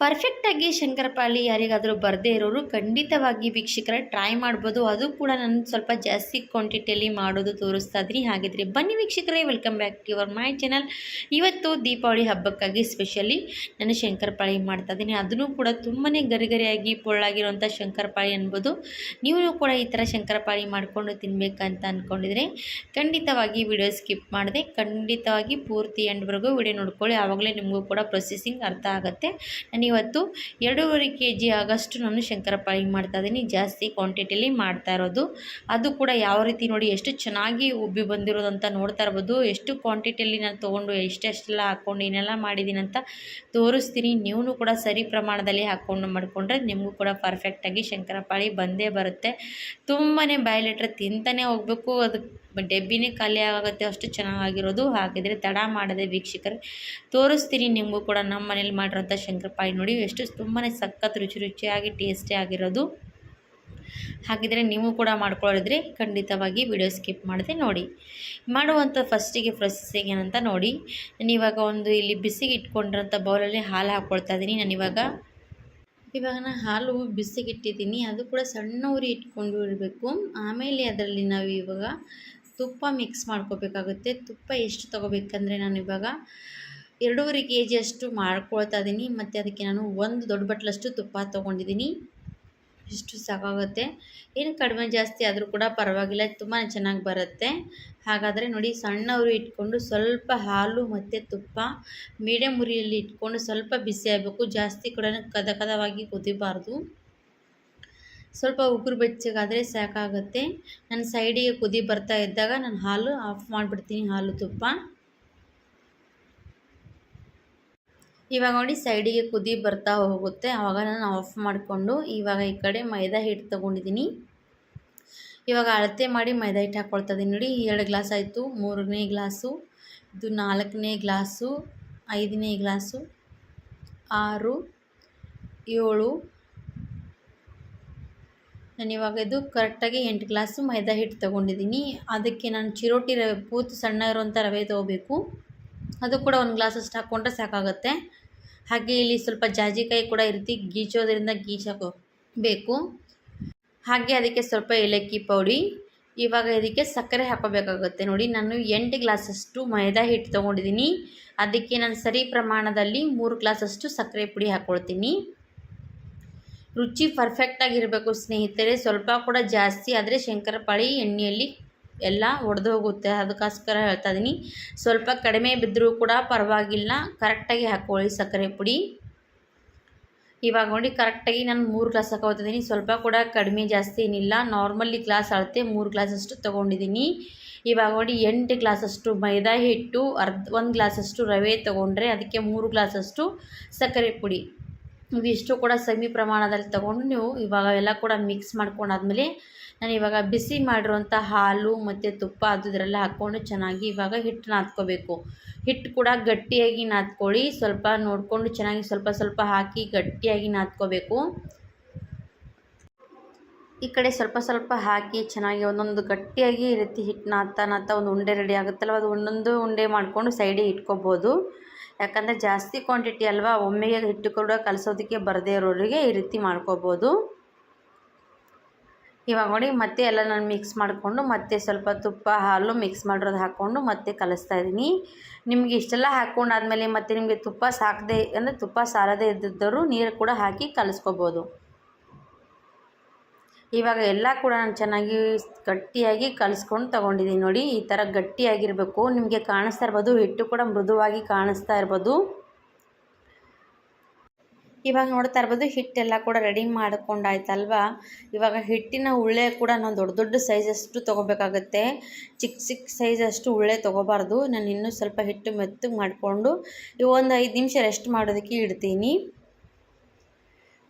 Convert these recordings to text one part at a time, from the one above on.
ಪರ್ಫೆಕ್ಟಾಗಿ ಶಂಕರಪಾಳಿ ಯಾರಿಗಾದರೂ ಬರದೇ ಇರೋರು ಖಂಡಿತವಾಗಿ ವೀಕ್ಷಕರ ಟ್ರೈ ಮಾಡ್ಬೋದು. ಅದು ಕೂಡ ನಾನು ಸ್ವಲ್ಪ ಜಾಸ್ತಿ ಕ್ವಾಂಟಿಟಿಯಲ್ಲಿ ಮಾಡೋದು ತೋರಿಸ್ತಾ ಇದ್ದೀನಿ ಹಾಗಿದ್ರೆ ಬನ್ನಿ ವೀಕ್ಷಕರೇ welcome back to your my channel ಇವತ್ತು ದೀಪಾವಳಿ ಹಬ್ಬಕ್ಕಾಗಿ ಸ್ಪೆಷಲಿ ನಾನು ಶಂಕರಪಾಳಿ ಮಾಡ್ತಾ ಇದ್ದೀನಿ. ಅದನ್ನು ಕೂಡ ತುಂಬಾ ಗರಿಗರಿಯಾಗಿ ಪೊಳ್ಳಾಗಿರುವಂಥ ಶಂಕರಪಾಳಿ ಅನ್ಬೋದು. ನೀವು ಕೂಡ ಈ ಥರ ಶಂಕರಪಾಳಿ ಮಾಡಿಕೊಂಡು ತಿನ್ನಬೇಕಂತ ಅಂದ್ಕೊಂಡಿದ್ರೆ ಖಂಡಿತವಾಗಿ ವಿಡಿಯೋ ಸ್ಕಿಪ್ ಮಾಡಿದೆ, ಖಂಡಿತವಾಗಿ ಪೂರ್ತಿ ಎಂಡ್ವರೆಗೂ ವಿಡಿಯೋ ನೋಡ್ಕೊಳ್ಳಿ. ಆವಾಗಲೇ ನಿಮಗೂ ಕೂಡ ಪ್ರೊಸೆಸಿಂಗ್ ಅರ್ಥ ಆಗುತ್ತೆ. ಇವತ್ತು ಎರಡೂವರೆ ಕೆ ಜಿ ಆಗಷ್ಟು ನಾನು ಶಂಕರಪಾಳಿ ಮಾಡ್ತಾ ಇದ್ದೀನಿ. ಜಾಸ್ತಿ ಕ್ವಾಂಟಿಟಿಲಿ ಮಾಡ್ತಾ ಇರೋದು. ಅದು ಕೂಡ ಯಾವ ರೀತಿ ನೋಡಿ ಎಷ್ಟು ಚೆನ್ನಾಗಿ ಉಬ್ಬಿ ಬಂದಿರೋದು ಅಂತ ನೋಡ್ತಾ ಇರ್ಬೋದು. ಎಷ್ಟು ಕ್ವಾಂಟಿಟಿಯಲ್ಲಿ ನಾನು ತೊಗೊಂಡು ಎಷ್ಟೆಷ್ಟೆಲ್ಲ ಹಾಕ್ಕೊಂಡು ಏನೆಲ್ಲ ಮಾಡಿದ್ದೀನಿ ಅಂತ ತೋರಿಸ್ತೀನಿ. ನೀವು ಕೂಡ ಸರಿ ಪ್ರಮಾಣದಲ್ಲಿ ಹಾಕ್ಕೊಂಡು ಮಾಡಿಕೊಂಡ್ರೆ ನಿಮಗೂ ಕೂಡ ಪರ್ಫೆಕ್ಟಾಗಿ ಶಂಕರಪಾಳಿ ಬಂದೇ ಬರುತ್ತೆ. ತುಂಬಾ ಬಾಯ್ಲೆಟ್ರ್ ತಿಂತಾನೆ ಹೋಗಬೇಕು. ಅದು ಡೆಬ್ಬಿನೇ ಖಾಲಿ ಆಗುತ್ತೆ, ಅಷ್ಟು ಚೆನ್ನಾಗಿರೋದು. ಹಾಗಿದ್ರೆ ತಡ ಮಾಡದೆ ವೀಕ್ಷಕರೇ, ತೋರಿಸ್ತೀನಿ ನಿಮಗೂ ಕೂಡ ನಮ್ಮ ಮನೇಲಿ ಮಾಡಿರೋಂಥ ಶಂಕರಪಾಯಿ ನೋಡಿ. ಎಷ್ಟು ತುಂಬಾ ಸಖತ್ ರುಚಿ ರುಚಿಯಾಗಿ ಟೇಸ್ಟಿ ಆಗಿರೋದು. ಹಾಗಿದ್ರೆ ನೀವು ಕೂಡ ಮಾಡ್ಕೊಳ್ಳೋದ್ರೆ ಖಂಡಿತವಾಗಿ ವಿಡಿಯೋ ಸ್ಕಿಪ್ ಮಾಡದೆ ನೋಡಿ. ಮಾಡುವಂಥ ಫಸ್ಟಿಗೆ ಪ್ರೊಸೆಸಿಂಗ್ ಏನಂತ ನೋಡಿ. ನಾನು ಇವಾಗ ಒಂದು ಇಲ್ಲಿ ಬಿಸಿಗೆ ಇಟ್ಕೊಂಡಿರೋಂಥ ಬೌಲಲ್ಲಿ ಹಾಲು ಹಾಕ್ಕೊಳ್ತಾ ಇದ್ದೀನಿ ನಾನು ಇವಾಗ ಇವಾಗ ನಾನು ಹಾಲು ಬಿಸಿಗೆ ಇಟ್ಟಿದ್ದೀನಿ. ಅದು ಕೂಡ ಸಣ್ಣ ಉರಿ ಇಟ್ಕೊಂಡು ಇರಬೇಕು ಆಮೇಲೆ ಅದರಲ್ಲಿ ನಾವು ಇವಾಗ ತುಪ್ಪ ಮಿಕ್ಸ್ ಮಾಡ್ಕೋಬೇಕಾಗುತ್ತೆ. ತುಪ್ಪ ಎಷ್ಟು ತೊಗೋಬೇಕಂದ್ರೆ ನಾನು ಇವಾಗ ಎರಡೂವರೆ ಕೆ ಜಿಯಷ್ಟು ಮಾಡ್ಕೊಳ್ತಾ ಇದ್ದೀನಿ. ಮತ್ತು ಅದಕ್ಕೆ ನಾನು ಒಂದು ದೊಡ್ಡ ಬಟ್ಲಷ್ಟು ತುಪ್ಪ ತೊಗೊಂಡಿದ್ದೀನಿ. ಇಷ್ಟು ಸಾಕಾಗುತ್ತೆ. ಏನು ಕಡಿಮೆ ಜಾಸ್ತಿ ಆದರೂ ಕೂಡ ಪರವಾಗಿಲ್ಲ. ತುಂಬಾ ಚೆನ್ನಾಗಿ ಬರುತ್ತೆ. ಹಾಗಾದರೆ ನೋಡಿ ಸಣ್ಣವರು ಇಟ್ಕೊಂಡು ಸ್ವಲ್ಪ ಹಾಲು ಮತ್ತು ತುಪ್ಪ ಮೀಡಿಯಮ್ ಉರಿಯಲ್ಲಿ ಇಟ್ಕೊಂಡು ಸ್ವಲ್ಪ ಬಿಸಿ ಆಗಬೇಕು. ಜಾಸ್ತಿ ಕೂಡ ಕದ ಕದವಾಗಿ ಕುದಿಬಾರ್ದು. ಸ್ವಲ್ಪ ಉಗುರು ಬೆಚ್ಚಗಾದರೆ ಸಾಕಾಗುತ್ತೆ. ನನ್ನ ಸೈಡಿಗೆ ಕುದಿ ಬರ್ತಾ ಇದ್ದಾಗ ನಾನು ಹಾಲು ಆಫ್ ಮಾಡಿಬಿಡ್ತೀನಿ, ಹಾಲು ತುಪ್ಪ. ಇವಾಗ ನೋಡಿ ಸೈಡಿಗೆ ಕುದಿ ಬರ್ತಾ ಹೋಗುತ್ತೆ. ಆವಾಗ ನಾನು ಆಫ್ ಮಾಡಿಕೊಂಡು ಇವಾಗ ಈ ಕಡೆ ಮೈದಾ ಹಿಟ್ಟು ತೊಗೊಂಡಿದ್ದೀನಿ. ಇವಾಗ ಅಳತೆ ಮಾಡಿ ಮೈದಾ ಹಿಟ್ಟು ಹಾಕ್ಕೊಳ್ತಾ ಇದ್ದೀನಿ. ನೋಡಿ, ಎರಡು ಗ್ಲಾಸ್ ಆಯಿತು. ಮೂರನೇ ಗ್ಲಾಸು, ಇದು ನಾಲ್ಕನೇ ಗ್ಲಾಸು, ಐದನೇ ಗ್ಲಾಸು, ಆರು, ಏಳು ನಾನು ಇವಾಗ ಇದು ಕರೆಕ್ಟಾಗಿ ಎಂಟು ಗ್ಲಾಸು ಮೈದಾ ಹಿಟ್ಟು ತೊಗೊಂಡಿದ್ದೀನಿ. ಅದಕ್ಕೆ ನಾನು ಚಿರೋಟಿ ರವೆ, ಪೂತು ಸಣ್ಣ ಇರುವಂಥ ರವೆ ತೊಗೋಬೇಕು. ಅದು ಕೂಡ ಒಂದು ಗ್ಲಾಸಷ್ಟು ಹಾಕ್ಕೊಂಡ್ರೆ ಸಾಕಾಗುತ್ತೆ. ಹಾಗೆ ಇಲ್ಲಿ ಸ್ವಲ್ಪ ಜಾಜಿಕಾಯಿ ಕೂಡ ಇರ್ತಿ ಗೀಚೋದ್ರಿಂದ ಗೀಚಾಕೋಬೇಕು ಹಾಗೆ ಅದಕ್ಕೆ ಸ್ವಲ್ಪ ಏಲಕ್ಕಿ ಪೌಡಿ. ಇವಾಗ ಇದಕ್ಕೆ ಸಕ್ಕರೆ ಹಾಕೋಬೇಕಾಗುತ್ತೆ ನೋಡಿ. ನಾನು ಎಂಟು ಗ್ಲಾಸಷ್ಟು ಮೈದಾ ಹಿಟ್ಟು ತೊಗೊಂಡಿದ್ದೀನಿ. ಅದಕ್ಕೆ ನಾನು ಸರಿ ಪ್ರಮಾಣದಲ್ಲಿ ಮೂರು ಗ್ಲಾಸಷ್ಟು ಸಕ್ಕರೆ ಪುಡಿ ಹಾಕ್ಕೊಳ್ತೀನಿ ರುಚಿ ಪರ್ಫೆಕ್ಟಾಗಿರಬೇಕು ಸ್ನೇಹಿತರೆ. ಸ್ವಲ್ಪ ಕೂಡ ಜಾಸ್ತಿ ಆದರೆ ಶಂಕರಪಾಳಿ ಎಣ್ಣೆಯಲ್ಲಿ ಎಲ್ಲ ಒಡೆದು ಹೋಗುತ್ತೆ. ಅದಕ್ಕೋಸ್ಕರ ಹೇಳ್ತಾ ಇದ್ದೀನಿ ಸ್ವಲ್ಪ ಕಡಿಮೆ ಬಿದ್ದರೂ ಕೂಡ ಪರವಾಗಿಲ್ಲ. ಕರೆಕ್ಟಾಗಿ ಹಾಕ್ಕೊಳ್ಳಿ ಸಕ್ಕರೆ ಪುಡಿ. ಇವಾಗ ನೋಡಿ ಕರೆಕ್ಟಾಗಿ ನಾನು ಮೂರು ಗ್ಲಾಸ್ ಹಾಕೋತಿದ್ದೀನಿ ಸ್ವಲ್ಪ ಕೂಡ ಕಡಿಮೆ ಜಾಸ್ತಿ ಏನಿಲ್ಲ. ನಾರ್ಮಲಿ ಗ್ಲಾಸ್ ಅಳತೆ ಮೂರು ಗ್ಲಾಸಷ್ಟು ತೊಗೊಂಡಿದ್ದೀನಿ ಇವಾಗ ನೋಡಿ ಎಂಟು ಗ್ಲಾಸಷ್ಟು ಮೈದಾ ಹಿಟ್ಟು, ಅರ್ಧ, ಒಂದು ಗ್ಲಾಸಷ್ಟು ರವೆ ತೊಗೊಂಡ್ರೆ ಅದಕ್ಕೆ ಮೂರು ಗ್ಲಾಸಷ್ಟು ಸಕ್ಕರೆ ಪುಡಿ. ಇವಿಷ್ಟು ಕೂಡ ಸೆಮಿ ಪ್ರಮಾಣದಲ್ಲಿ ತೊಗೊಂಡು ನೀವು ಇವಾಗ ಎಲ್ಲ ಕೂಡ ಮಿಕ್ಸ್ ಮಾಡ್ಕೊಂಡಾದ್ಮೇಲೆ ನಾನು ಇವಾಗ ಬಿಸಿ ಮಾಡಿರುವಂಥ ಹಾಲು ಮತ್ತು ತುಪ್ಪ ಅದು ಇದರೆಲ್ಲ ಹಾಕ್ಕೊಂಡು ಚೆನ್ನಾಗಿ ಇವಾಗ ಹಿಟ್ಟು ನಾದ್ಕೋಬೇಕು. ಹಿಟ್ಟು ಕೂಡ ಗಟ್ಟಿಯಾಗಿ ನಾದ್ಕೊಳ್ಳಿ. ಸ್ವಲ್ಪ ನೋಡಿಕೊಂಡು ಚೆನ್ನಾಗಿ ಸ್ವಲ್ಪ ಸ್ವಲ್ಪ ಹಾಕಿ ಗಟ್ಟಿಯಾಗಿ ನಾದ್ಕೋಬೇಕು. ಈ ಕಡೆ ಸ್ವಲ್ಪ ಸ್ವಲ್ಪ ಹಾಕಿ ಚೆನ್ನಾಗಿ ಒಂದೊಂದು ಗಟ್ಟಿಯಾಗಿ ಈ ರೀತಿ ಹಿಟ್ಟು ನಾದ್ತಾ ನಾದ್ತಾ ಒಂದು ಉಂಡೆ ರೆಡಿ ಆಗುತ್ತಲ್ಲ, ಅದು ಒಂದೊಂದು ಉಂಡೆ ಮಾಡಿಕೊಂಡು ಸೈಡಿಗೆ ಇಟ್ಕೋಬೋದು. ಯಾಕಂದರೆ ಜಾಸ್ತಿ ಕ್ವಾಂಟಿಟಿ ಅಲ್ವಾ ಒಮ್ಮೆಗೆ ಹಿಟ್ಟು ಕೂಡ ಕಲಿಸೋದಕ್ಕೆ ಬರದೇ ಇರೋರಿಗೆ ಈ ರೀತಿ ಮಾಡ್ಕೋಬೋದು. ಇವಾಗ ನೋಡಿ, ಮತ್ತೆ ಎಲ್ಲ ನಾನು ಮಿಕ್ಸ್ ಮಾಡಿಕೊಂಡು ಮತ್ತೆ ಸ್ವಲ್ಪ ತುಪ್ಪ, ಹಾಲು ಮಿಕ್ಸ್ ಮಾಡಿರೋದು ಹಾಕ್ಕೊಂಡು ಮತ್ತೆ ಕಲಿಸ್ತಾ ಇದ್ದೀನಿ. ನಿಮಗೆ ಇಷ್ಟೆಲ್ಲ ಹಾಕ್ಕೊಂಡಾದ್ಮೇಲೆ ಮತ್ತೆ ನಿಮಗೆ ತುಪ್ಪ ಸಾಕದೆ, ಅಂದರೆ ತುಪ್ಪ ಸಾರದೇ ಇದ್ದಿದ್ದವರು ನೀರು ಕೂಡ ಹಾಕಿ ಕಲಿಸ್ಕೋಬೋದು. ಇವಾಗ ಎಲ್ಲ ಕೂಡ ನಾನು ಚೆನ್ನಾಗಿ ಗಟ್ಟಿಯಾಗಿ ಕಲಿಸ್ಕೊಂಡು ತೊಗೊಂಡಿದ್ದೀನಿ ನೋಡಿ, ಈ ಥರ ಗಟ್ಟಿಯಾಗಿರಬೇಕು. ನಿಮಗೆ ಕಾಣಿಸ್ತಾ ಇರ್ಬೋದು, ಹಿಟ್ಟು ಕೂಡ ಮೃದುವಾಗಿ ಕಾಣಿಸ್ತಾ ಇರ್ಬೋದು. ಇವಾಗ ನೋಡ್ತಾ ಇರ್ಬೋದು, ಹಿಟ್ಟೆಲ್ಲ ಕೂಡ ರೆಡಿ ಮಾಡ್ಕೊಂಡಾಯ್ತಲ್ವಾ? ಇವಾಗ ಹಿಟ್ಟಿನ ಉಳ್ಳೆ ಕೂಡ ನಾನು ದೊಡ್ಡ ದೊಡ್ಡ ಸೈಜಷ್ಟು ತೊಗೋಬೇಕಾಗತ್ತೆ. ಚಿಕ್ಕ ಚಿಕ್ಕ ಸೈಜಷ್ಟು ಉಳ್ಳೆ ತೊಗೋಬಾರ್ದು. ನಾನು ಇನ್ನೂ ಸ್ವಲ್ಪ ಹಿಟ್ಟು ಮೆತ್ತಗೆ ಮಾಡಿಕೊಂಡು ಒಂದು ಐದು ನಿಮಿಷ ರೆಸ್ಟ್ ಮಾಡೋದಕ್ಕೆ ಇಡ್ತೀನಿ.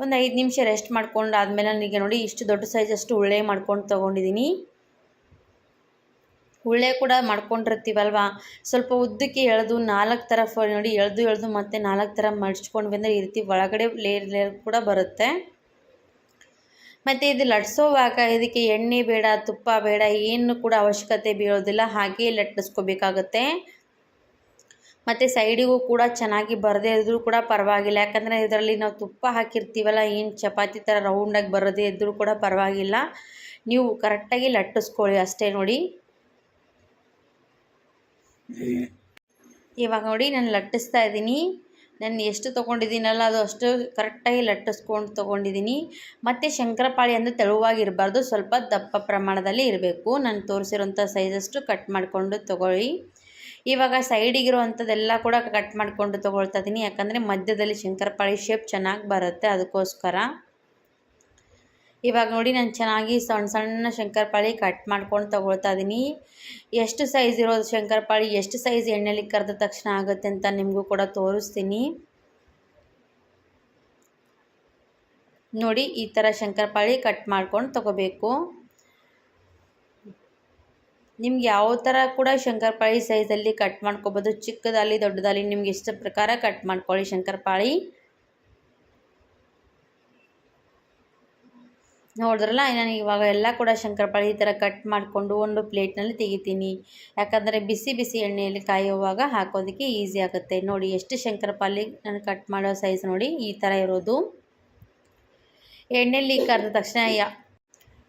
ಒಂದು ಐದು ನಿಮಿಷ ರೆಸ್ಟ್ ಮಾಡ್ಕೊಂಡು ಆದಮೇಲೆ ನನಗೆ ನೋಡಿ ಇಷ್ಟು ದೊಡ್ಡ ಸೈಜಷ್ಟು ಉಳ್ಳೆ ಮಾಡ್ಕೊಂಡು ತೊಗೊಂಡಿದ್ದೀನಿ ಉಳ್ಳೆ ಕೂಡ ಮಾಡ್ಕೊಂಡಿರ್ತೀವಲ್ವ? ಸ್ವಲ್ಪ ಉದ್ದಕ್ಕೆ ಎಳೆದು ನಾಲ್ಕು ಥರ ಫ ನೋಡಿ ಎಳೆದು ಎಳೆದು ಮತ್ತೆ ನಾಲ್ಕು ಥರ ಮಡ್ಚ್ಕೊಂಡು ಬಂದರೆ ಈ ರೀತಿ ಒಳಗಡೆ ಲೇರ್ ಲೇರ್ ಕೂಡ ಬರುತ್ತೆ. ಮತ್ತು ಇದು ಲಟ್ಸೋವಾಗ ಇದಕ್ಕೆ ಎಣ್ಣೆ ಬೇಡ, ತುಪ್ಪ ಬೇಡ, ಏನು ಕೂಡ ಅವಶ್ಯಕತೆ ಬೀಳೋದಿಲ್ಲ. ಹಾಗೇ ಲಟ್ಟಿಸ್ಕೋಬೇಕಾಗತ್ತೆ ಮತ್ತು ಸೈಡಿಗೂ ಕೂಡ ಚೆನ್ನಾಗಿ ಬರದೇ ಇದ್ದರೂ ಕೂಡ ಪರವಾಗಿಲ್ಲ. ಯಾಕಂದರೆ ಇದರಲ್ಲಿ ನಾವು ತುಪ್ಪ ಹಾಕಿರ್ತೀವಲ್ಲ, ಏನು ಚಪಾತಿ ಥರ ರೌಂಡಾಗಿ ಬರೋದೇ ಇದ್ದರೂ ಕೂಡ ಪರವಾಗಿಲ್ಲ. ನೀವು ಕರೆಕ್ಟಾಗಿ ಲಟ್ಟಿಸ್ಕೊಳ್ಳಿ ಅಷ್ಟೇ ನೋಡಿ. ಇವಾಗ ನೋಡಿ ನಾನು ಲಟ್ಟಿಸ್ತಾ ಇದ್ದೀನಿ. ನಾನು ಎಷ್ಟು ತೊಗೊಂಡಿದ್ದೀನಲ್ಲ ಅದು ಅಷ್ಟು ಕರೆಕ್ಟಾಗಿ ಲಟ್ಟಿಸ್ಕೊಂಡು ತೊಗೊಂಡಿದ್ದೀನಿ. ಮತ್ತು ಶಂಕರಪಾಳಿ ಅಂದರೆ ತೆಳುವಾಗಿರಬಾರ್ದು, ಸ್ವಲ್ಪ ದಪ್ಪ ಪ್ರಮಾಣದಲ್ಲಿ ಇರಬೇಕು. ನಾನು ತೋರಿಸಿರೋಂಥ ಸೈಜಷ್ಟು ಕಟ್ ಮಾಡಿಕೊಂಡು ತೊಗೊಳ್ಳಿ. ಇವಾಗ ಸೈಡಿಗಿರುವಂಥದ್ದೆಲ್ಲ ಕೂಡ ಕಟ್ ಮಾಡಿಕೊಂಡು ತೊಗೊಳ್ತಾ ಇದ್ದೀನಿ ಯಾಕಂದರೆ ಮಧ್ಯದಲ್ಲಿ ಶಂಕರಪಾಳಿ ಶೇಪ್ ಚೆನ್ನಾಗಿ ಬರುತ್ತೆ ಅದಕ್ಕೋಸ್ಕರ. ಇವಾಗ ನೋಡಿ ನಾನು ಚೆನ್ನಾಗಿ ಸಣ್ಣ ಸಣ್ಣ ಶಂಕರಪಾಳಿ ಕಟ್ ಮಾಡ್ಕೊಂಡು ತೊಗೊಳ್ತಾ ಇದ್ದೀನಿ ಎಷ್ಟು ಸೈಜ್ ಇರೋದು ಶಂಕರಪಾಳಿ? ಎಷ್ಟು ಸೈಜ್ ಎಣ್ಣೆಲಿ ಕರೆದ ತಕ್ಷಣ ಆಗುತ್ತೆ ಅಂತ ನಿಮಗೂ ಕೂಡ ತೋರಿಸ್ತೀನಿ. ನೋಡಿ ಈ ಥರ ಶಂಕರಪಾಳಿ ಕಟ್ ಮಾಡ್ಕೊಂಡು ತೊಗೋಬೇಕು. ನಿಮ್ಗೆ ಯಾವ ಥರ ಕೂಡ ಶಂಕರಪಾಳಿ ಸೈಜಲ್ಲಿ ಕಟ್ ಮಾಡ್ಕೊಬೋದು. ಚಿಕ್ಕದಾಗಲಿ ದೊಡ್ಡದಾಗಲಿ ನಿಮ್ಗೆ ಇಷ್ಟ ಪ್ರಕಾರ ಕಟ್ ಮಾಡ್ಕೊಳ್ಳಿ ಶಂಕರಪಾಳಿ. ನೋಡಿದ್ರಲ್ಲ ನಾನು ಇವಾಗ ಎಲ್ಲ ಕೂಡ ಶಂಕರಪಾಳಿ ಈ ಥರ ಕಟ್ ಮಾಡಿಕೊಂಡು ಒಂದು ಪ್ಲೇಟ್ನಲ್ಲಿ ತೆಗಿತೀನಿ. ಯಾಕಂದರೆ ಬಿಸಿ ಬಿಸಿ ಎಣ್ಣೆಯಲ್ಲಿ ಕಾಯುವಾಗ ಹಾಕೋದಕ್ಕೆ ಈಸಿ ಆಗುತ್ತೆ. ನೋಡಿ, ಎಷ್ಟು ಶಂಕರಪಾಳಿ ನಾನು ಕಟ್ ಮಾಡೋ ಸೈಜ್ ನೋಡಿ ಈ ಥರ ಇರೋದು. ಎಣ್ಣೆಯಲ್ಲಿ ಕರೆದ ತಕ್ಷಣ ಯಾ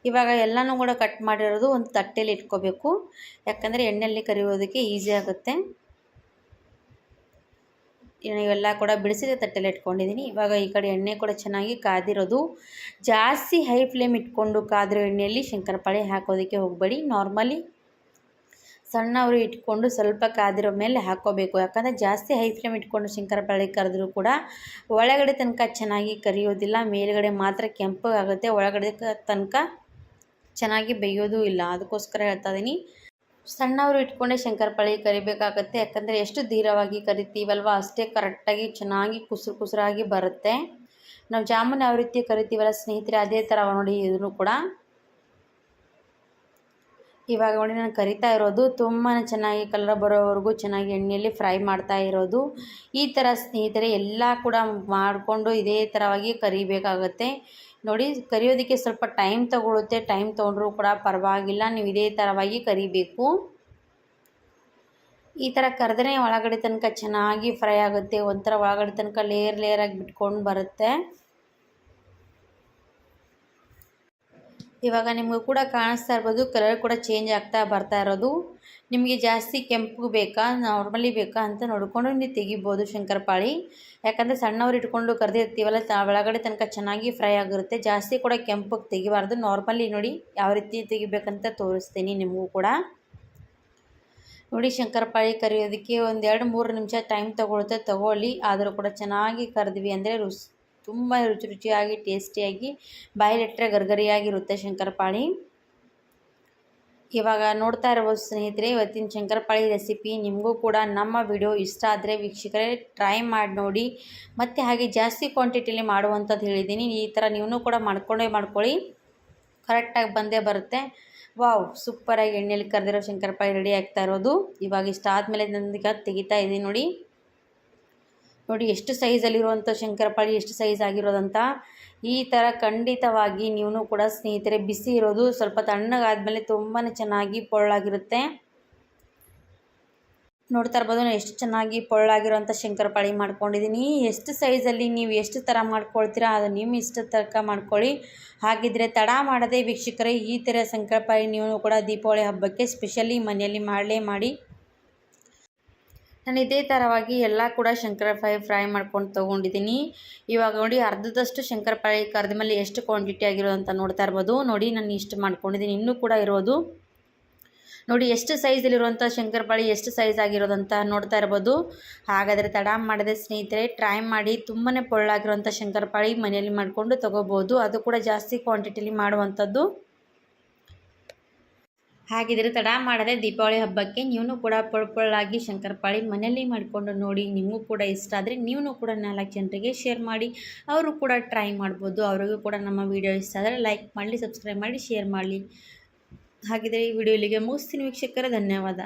ಇವಾಗ ಎಲ್ಲನೂ ಕೂಡ ಕಟ್ ಮಾಡಿರೋದು ಒಂದು ತಟ್ಟೆಯಲ್ಲಿ ಇಟ್ಕೋಬೇಕು. ಯಾಕಂದರೆ ಎಣ್ಣೆಯಲ್ಲಿ ಕರಿಯೋದಕ್ಕೆ ಈಸಿ ಆಗುತ್ತೆ. ಇವೆಲ್ಲ ಕೂಡ ಬಿಡಿಸಿದ ತಟ್ಟೆಲಿ ಇಟ್ಕೊಂಡಿದ್ದೀನಿ. ಇವಾಗ ಈ ಕಡೆ ಎಣ್ಣೆ ಕೂಡ ಚೆನ್ನಾಗಿ ಕಾದಿರೋದು. ಜಾಸ್ತಿ ಹೈ ಫ್ಲೇಮ್ ಇಟ್ಕೊಂಡು ಕಾದಿರೋ ಎಣ್ಣೆಯಲ್ಲಿ ಶಂಕರಪಾಳೆ ಹಾಕೋದಕ್ಕೆ ಹೋಗಬೇಡಿ. ನಾರ್ಮಲಿ ಸಣ್ಣವರು ಇಟ್ಕೊಂಡು ಸ್ವಲ್ಪ ಕಾದಿರೋ ಮೇಲೆ ಹಾಕೋಬೇಕು. ಯಾಕಂದರೆ ಜಾಸ್ತಿ ಹೈ ಫ್ಲೇಮ್ ಇಟ್ಕೊಂಡು ಶಂಕರಪಾಳೆ ಕರೆದ್ರೂ ಕೂಡ ಒಳಗಡೆ ತನಕ ಚೆನ್ನಾಗಿ ಕರಿಯೋದಿಲ್ಲ. ಮೇಲುಗಡೆ ಮಾತ್ರ ಕೆಂಪಗಾಗುತ್ತೆ ಒಳಗಡೆ ತನಕ ಚೆನ್ನಾಗಿ ಬೇಯೋದು ಇಲ್ಲ. ಅದಕ್ಕೋಸ್ಕರ ಹೇಳ್ತಾ ಇದ್ದೀನಿ ಸಣ್ಣವರು ಇಟ್ಕೊಂಡೆ ಶಂಕರಪಾಳಿ ಕರಿಬೇಕಾಗತ್ತೆ. ಯಾಕಂದರೆ ಎಷ್ಟು ಧೀರವಾಗಿ ಕರಿತೀವಲ್ವ? ಅಷ್ಟೇ ಕರೆಕ್ಟಾಗಿ ಚೆನ್ನಾಗಿ ಕುಸುರು ಕುಸುರಾಗಿ ಬರುತ್ತೆ. ನಾವು ಜಾಮೂನ್ ಯಾವ ರೀತಿ ಕರಿತೀವಲ್ಲ ಸ್ನೇಹಿತರೆ, ಅದೇ ಥರ ನೋಡಿ ಇದನ್ನು ಕೂಡ. ಇವಾಗ ನೋಡಿ ನಾನು ಕರಿತಾ ಇರೋದು ತುಂಬಾ ಚೆನ್ನಾಗಿ ಕಲರ್ ಬರೋವರೆಗೂ ಚೆನ್ನಾಗಿ ಎಣ್ಣೆಯಲ್ಲಿ ಫ್ರೈ ಮಾಡ್ತಾ ಇರೋದು. ಈ ಥರ ಸ್ನೇಹಿತರೆ ಎಲ್ಲ ಕೂಡ ಮಾಡಿಕೊಂಡು ಇದೇ ಥರವಾಗಿ ಕರಿಬೇಕಾಗತ್ತೆ. ನೋಡಿ ಕರಿಯೋದಕ್ಕೆ ಸ್ವಲ್ಪ ಟೈಮ್ ತಗೊಳುತ್ತೆ. ಟೈಮ್ ತೊಗೊಂಡ್ರೂ ಕೂಡ ಪರವಾಗಿಲ್ಲ. ನೀವು ಇದೇ ಥರವಾಗಿ ಕರಿಬೇಕು. ಈ ಥರ ಕರೆದ್ರೆ ಒಳಗಡೆ ತನಕ ಚೆನ್ನಾಗಿ ಫ್ರೈ ಆಗುತ್ತೆ. ಒಂಥರ ಒಳಗಡೆ ತನಕ ಲೇಯರ್ ಲೇಯರಾಗಿ ಬಿಟ್ಕೊಂಡು ಬರುತ್ತೆ. ಇವಾಗ ನಿಮಗೂ ಕೂಡ ಕಾಣಿಸ್ತಾ ಇರ್ಬೋದು ಕಲರ್ ಕೂಡ ಚೇಂಜ್ ಆಗ್ತಾ ಬರ್ತಾ ಇರೋದು. ನಿಮಗೆ ಜಾಸ್ತಿ ಕೆಂಪು ಬೇಕಾ ನಾರ್ಮಲಿ ಬೇಕಾ ಅಂತ ನೋಡಿಕೊಂಡು ನೀವು ತೆಗಿಬೋದು ಶಂಕರಪಾಳಿ. ಯಾಕಂದರೆ ಸಣ್ಣವ್ರು ಇಟ್ಕೊಂಡು ಕರೆದಿರ್ತೀವಲ್ಲ ಒಳಗಡೆ ತನಕ ಚೆನ್ನಾಗಿ ಫ್ರೈ ಆಗಿರುತ್ತೆ. ಜಾಸ್ತಿ ಕೂಡ ಕೆಂಪಗೆ ತೆಗಿಬಾರ್ದು. ನಾರ್ಮಲಿ ನೋಡಿ ಯಾವ ರೀತಿ ತೆಗಿಬೇಕಂತ ತೋರಿಸ್ತೀನಿ ನಿಮಗೂ ಕೂಡ. ನೋಡಿ ಶಂಕರಪಾಳಿ ಕರಿಯೋದಕ್ಕೆ ಒಂದು ಎರಡು ಮೂರು ನಿಮಿಷ ಟೈಮ್ ತೊಗೊಳುತ್ತೆ ತೊಗೊಳ್ಳಿ. ಆದರೂ ಕೂಡ ಚೆನ್ನಾಗಿ ಕರೆದ್ವಿ ಅಂದರೆ ರುಚಿ ತುಂಬ ರುಚಿ ರುಚಿಯಾಗಿ ಟೇಸ್ಟಿಯಾಗಿ ಬಾಯಿಲಿಟ್ಟರೆ ಗರ್ಗರಿಯಾಗಿರುತ್ತೆ ಶಂಕರಪಾಳಿ. ಇವಾಗ ನೋಡ್ತಾ ಇರ್ಬೋದು ಸ್ನೇಹಿತರೆ, ಇವತ್ತಿನ ಶಂಕರಪಾಳಿ ರೆಸಿಪಿ ನಿಮಗೂ ಕೂಡ ನಮ್ಮ ವಿಡಿಯೋ ಇಷ್ಟ ಆದರೆ ವೀಕ್ಷಕರೇ ಟ್ರೈ ಮಾಡಿ ನೋಡಿ. ಮತ್ತು ಹಾಗೆ ಜಾಸ್ತಿ ಕ್ವಾಂಟಿಟಿಲಿ ಮಾಡುವಂಥದ್ದು ಹೇಳಿದ್ದೀನಿ. ಈ ಥರ ನೀವು ಕೂಡ ಮಾಡ್ಕೊಂಡೇ ಮಾಡ್ಕೊಳ್ಳಿ. ಕರೆಕ್ಟಾಗಿ ಬಂದೇ ಬರುತ್ತೆ. ವಾವ್ ಸೂಪರಾಗಿ ಎಣ್ಣೆಯಲ್ಲಿ ಕರೆದಿರೋ ಶಂಕರಪಾಳಿ ರೆಡಿ ಆಗ್ತಾ ಇರೋದು. ಇವಾಗ ಇಷ್ಟ ಆದಮೇಲೆ ನನಗೆ ತೆಗಿತಾ ಇದ್ದೀನಿ ನೋಡಿ. ನೋಡಿ, ಎಷ್ಟು ಸೈಜಲ್ಲಿರುವಂಥ ಶಂಕರಪಾಳಿ, ಎಷ್ಟು ಸೈಜ್ ಆಗಿರೋದಂತ, ಈ ಥರ ಖಂಡಿತವಾಗಿ ನೀವು ಕೂಡ ಸ್ನೇಹಿತರೆ, ಬಿಸಿ ಇರೋದು ಸ್ವಲ್ಪ ತಣ್ಣಗಾದಮೇಲೆ ತುಂಬಾ ಚೆನ್ನಾಗಿ ಪೊಳ್ಳಾಗಿರುತ್ತೆ. ನೋಡ್ತಾ ಇರ್ಬೋದು, ನಾನು ಎಷ್ಟು ಚೆನ್ನಾಗಿ ಪೊಳ್ಳಾಗಿರೋಂಥ ಶಂಕರಪಾಳಿ ಮಾಡ್ಕೊಂಡಿದ್ದೀನಿ. ಎಷ್ಟು ಸೈಜಲ್ಲಿ ನೀವು ಎಷ್ಟು ಥರ ಮಾಡ್ಕೊಳ್ತೀರಾ, ಅದು ನಿಮ್ಮ ಇಷ್ಟ ತರ್ಕ ಮಾಡ್ಕೊಳ್ಳಿ. ಹಾಗಿದ್ರೆ ತಡ ಮಾಡದೆ ವೀಕ್ಷಕರೇ, ಈ ಥರ ಶಂಕರಪಾಳಿ ನೀವು ಕೂಡ ದೀಪಾವಳಿ ಹಬ್ಬಕ್ಕೆ ಸ್ಪೆಷಲಿ ಮನೆಯಲ್ಲಿ ಮಾಡಲೇ ಮಾಡಿ. ನಾನು ಇದೇ ಥರವಾಗಿ ಎಲ್ಲ ಕೂಡ ಶಂಕರಪಾಳಿ ಫ್ರೈ ಮಾಡ್ಕೊಂಡು ತೊಗೊಂಡಿದ್ದೀನಿ. ಇವಾಗ ನೋಡಿ ಅರ್ಧದಷ್ಟು ಶಂಕರಪಾಳಿ ಕರೆದ ಮೇಲೆ ಎಷ್ಟು ಕ್ವಾಂಟಿಟಿ ಆಗಿರೋದು ಅಂತ ನೋಡ್ತಾ ಇರ್ಬೋದು. ನೋಡಿ ನಾನು ಇಷ್ಟು ಮಾಡ್ಕೊಂಡಿದ್ದೀನಿ. ಇನ್ನೂ ಕೂಡ ಇರೋದು. ನೋಡಿ ಎಷ್ಟು ಸೈಜಲ್ಲಿರುವಂಥ ಶಂಕರಪಾಳಿ ಎಷ್ಟು ಸೈಜ್ ಆಗಿರೋದಂತ ನೋಡ್ತಾ ಇರ್ಬೋದು. ಹಾಗಾದರೆ ತಡ ಮಾಡದೆ ಸ್ನೇಹಿತರೆ ಟ್ರೈ ಮಾಡಿ. ತುಂಬಾ ಪೊಳ್ಳಾಗಿರುವಂಥ ಶಂಕರಪಾಳಿ ಮನೆಯಲ್ಲಿ ಮಾಡಿಕೊಂಡು ತೊಗೋಬೋದು. ಅದು ಕೂಡ ಜಾಸ್ತಿ ಕ್ವಾಂಟಿಟಿಲಿ ಮಾಡುವಂಥದ್ದು. ಹಾಗಿದ್ರೆ ತಡ ಮಾಡದೆ ದೀಪಾವಳಿ ಹಬ್ಬಕ್ಕೆ ನೀವು ಕೂಡ ಪೊಳ್ ಪೊಳ್ಳಾಗಿ ಶಂಕರಪಾಳಿ ಮನೆಯಲ್ಲಿ ಮಾಡಿಕೊಂಡು ನೋಡಿ, ನಿಮಗೂ ಕೂಡ ಇಷ್ಟ ಆದರೆ ನೀವು ಕೂಡ ನಾಲ್ಕು ಜನರಿಗೆ ಶೇರ್ ಮಾಡಿ, ಅವರು ಕೂಡ ಟ್ರೈ ಮಾಡ್ಬೋದು. ಅವರಿಗೂ ಕೂಡ ನಮ್ಮ ವಿಡಿಯೋ ಇಷ್ಟ ಆದರೆ ಲೈಕ್ ಮಾಡಲಿ ಸಬ್ಸ್ಕ್ರೈಬ್ ಮಾಡಿ ಶೇರ್ ಮಾಡಲಿ. ಹಾಗಿದ್ರೆ ಈ ವಿಡಿಯೋ ಇಲ್ಲಿಗೆ ಮುಗಿಸ್ತೀನಿ ವೀಕ್ಷಕರ, ಧನ್ಯವಾದ.